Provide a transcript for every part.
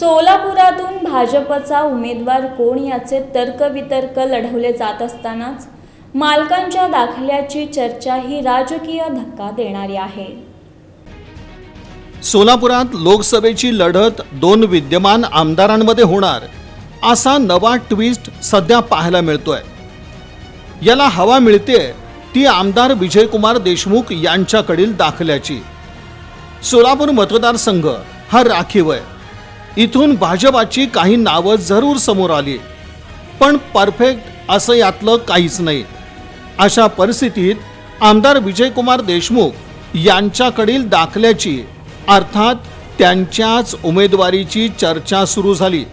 सोलापुरातून भाजपचा उमेदवार कोण याचे तर्कवितर्क लढवले जात असतानाच मालकांच्या दाखल्याची चर्चा ही राजकीय धक्का देणारी आहे. सोलापुरात लोकसभेची लढत दोन विद्यमान आमदारांमध्ये होणार असा नवा ट्विस्ट सध्या पाहायला मिळतोय. याला हवा मिळते ती आमदार विजयकुमार देशमुख यांच्याकडील दाखल्याची. सोलापूर मतदारसंघ हा राखीव आहे. इथून भाजपाची काही नावं जरूर समोर आली. पण परफेक्ट असं यातलं काहीच नाही. अशा परिस्थितीत आमदार विजयकुमार देशमुख यांच्याकडील दाखल्याची अर्थात त्यांच्याच उमेदवारीची चर्चा सुरू झाली.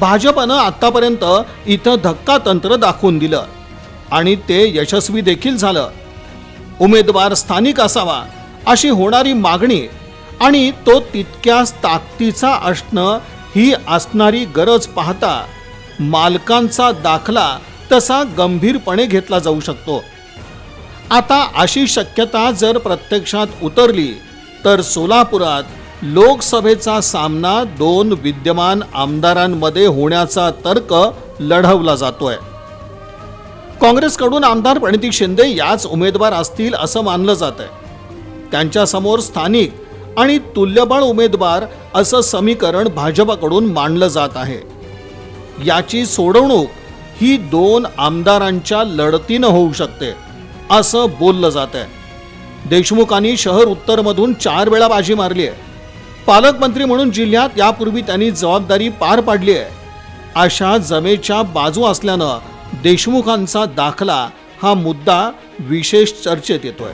भाजपनं आत्तापर्यंत इथं धक्का तंत्र दाखवून दिलं आणि ते यशस्वी देखील झालं. उमेदवार स्थानिक असावा अशी होणारी मागणी आणि तो तितक्याच ताकदीचा असणं ही असणारी गरज पाहता मालकांचा दाखला तसा गंभीरपणे घेतला जाऊ शकतो. आता अशी शक्यता जर प्रत्यक्षात उतरली तर सोलापुरात लोकसभेचा सामना दोन विद्यमान आमदारांमध्ये होण्याचा तर्क लढवला जातोय. काँग्रेसकडून आमदार प्रणिती शिंदे याच उमेदवार असतील असं मानलं जात आहे त्यांच्यासमोर स्थानिक आणि तुल्यबळ उमेदवार असं समीकरण भाजपाकडून मांडलं जात आहे. याची सोडवणूक ही दोन आमदारांच्या लढतीनं होऊ शकते असं बोललं जात आहे देशमुखांनी शहर उत्तरमधून चार वेळा बाजी मारली आहे पालकमंत्री म्हणून जिल्ह्यात यापूर्वी त्यांनी जबाबदारी पार पाडली आहे अशा जमेच्या बाजू असल्यानं देशमुखांचा दाखला हा मुद्दा विशेष चर्चेत येतोय.